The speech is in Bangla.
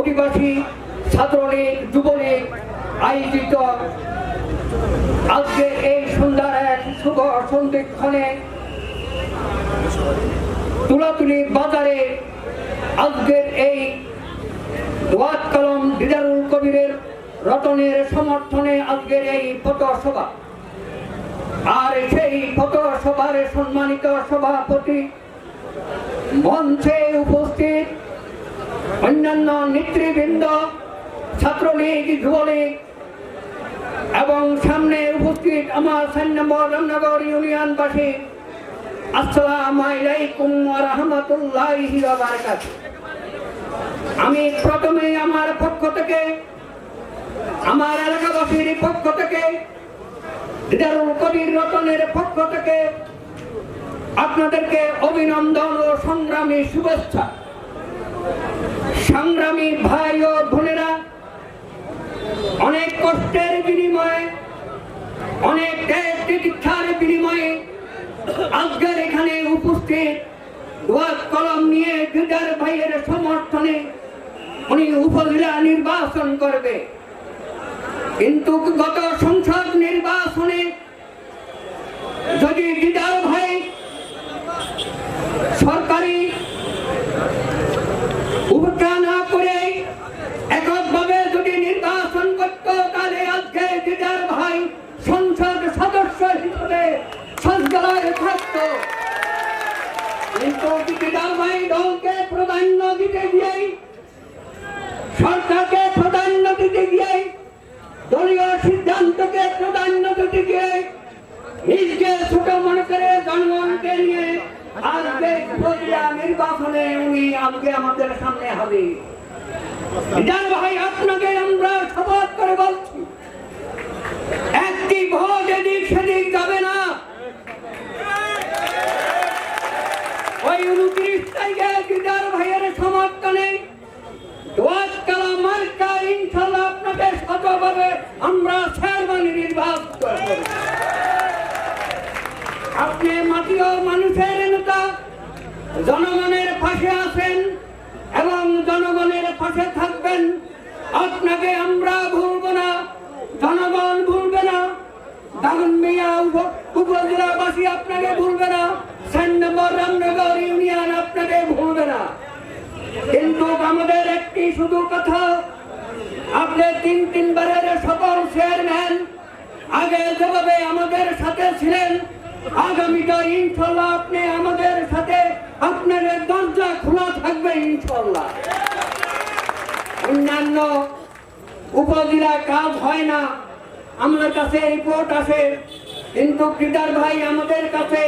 অধিবাসী ছাত্রলীগ, যুবলীগ, আয়োজিত আজকে এই সন্ধ্যার এক শুভ সন্ধিক্ষণে তুলাতুলি বাজারে আজকের এই দোয়াত কলম দিদারুল কবিরের রতনের সমর্থনে আজকের এই পথসভা আর সেই পথসভার সম্মানিত সভাপতি মঞ্চে উপস্থিত অন্যান্য নেতৃবৃন্দ, ছাত্রলীগ, যুবলীগ এবং সামনে উপস্থিত আমার সান নম্বর রামনগর ইউনিয়নবাসী, আসসালামু আলাইকুম আমি প্রথমে আমার পক্ষ থেকে, আমার এলাকাবাসীর পক্ষ থেকে কবির রতনের পক্ষ থেকে আপনাদেরকে অভিনন্দন ও সংগ্রামী শুভেচ্ছা সংগ্রামী ভাই ও বোনেরা অনেক কষ্টের বিনিময়ে, অনেক ত্যাগ বিনিময়ে আজকের এখানে উপস্থিত কলম নিয়ে দিদার ভাইয়ের সমর্থনে উনি উপজেলা নির্বাচন করবে। কিন্তু গত সংসদ নির্বাচনে যদি দিদার ভাই সরকারি উপেক্ষা না করে এককভাবে যদি নির্বাচন করত তাহলে আজকে দিদার ভাই সংসদ সদস্য হিসেবে থাকত কিন্তু দিদার ভাই দলকে প্রাধান্য দিতে গিয়েই, সরকারকে প্রাধান্য দিতে গিয়ে দলীয় সিদ্ধান্তকে প্রাধান্য দিতে গিয়ে নিজকে ছোট মনে করে জনগণকে নিয়ে আজকে উপজেলা নির্বাচনে উনি আজকে আমাদের সামনে হবে যার ভাই আপনাকে আমরা শপথ করে বলছি ওই উনত্রিশ তারিখে দিদার ভাইয়ের সমর্থনে দোয়াত মার্কা ইনশাল্লাহ আপনাদের শতভাবে আমরা শেরবানি নির্বাচন করব আপনি মাটিও মানুষের নেতা জনগণের পাশে আছেন এবং জনগণের পাশে থাকবেন আপনাকে আমরা ভুলব না জনগণ ভুলবে না দাগন মিয়া উপ- উপজেলাবাসী আপনাকে ভুলবে না সেন নম্বর রামনগর ইউনিয়ন আপনাকে ভুলবে না কিন্তু আমাদের একটি শুধু কথা। আপনি তিন তিনবারের সকল চেয়ারম্যান আগে যেভাবে আমাদের সাথে ছিলেন, আগামীটা ইনশাল্লাহ আপনি আমাদের সাথে আপনার দরজা খোলা থাকবে ইনশাল্লাহ। অন্যান্য উপজেলা কাজ হয় না আমার কাছে রিপোর্ট আসে, কিন্তু ক্রীড়ার ভাই আমাদের কাছে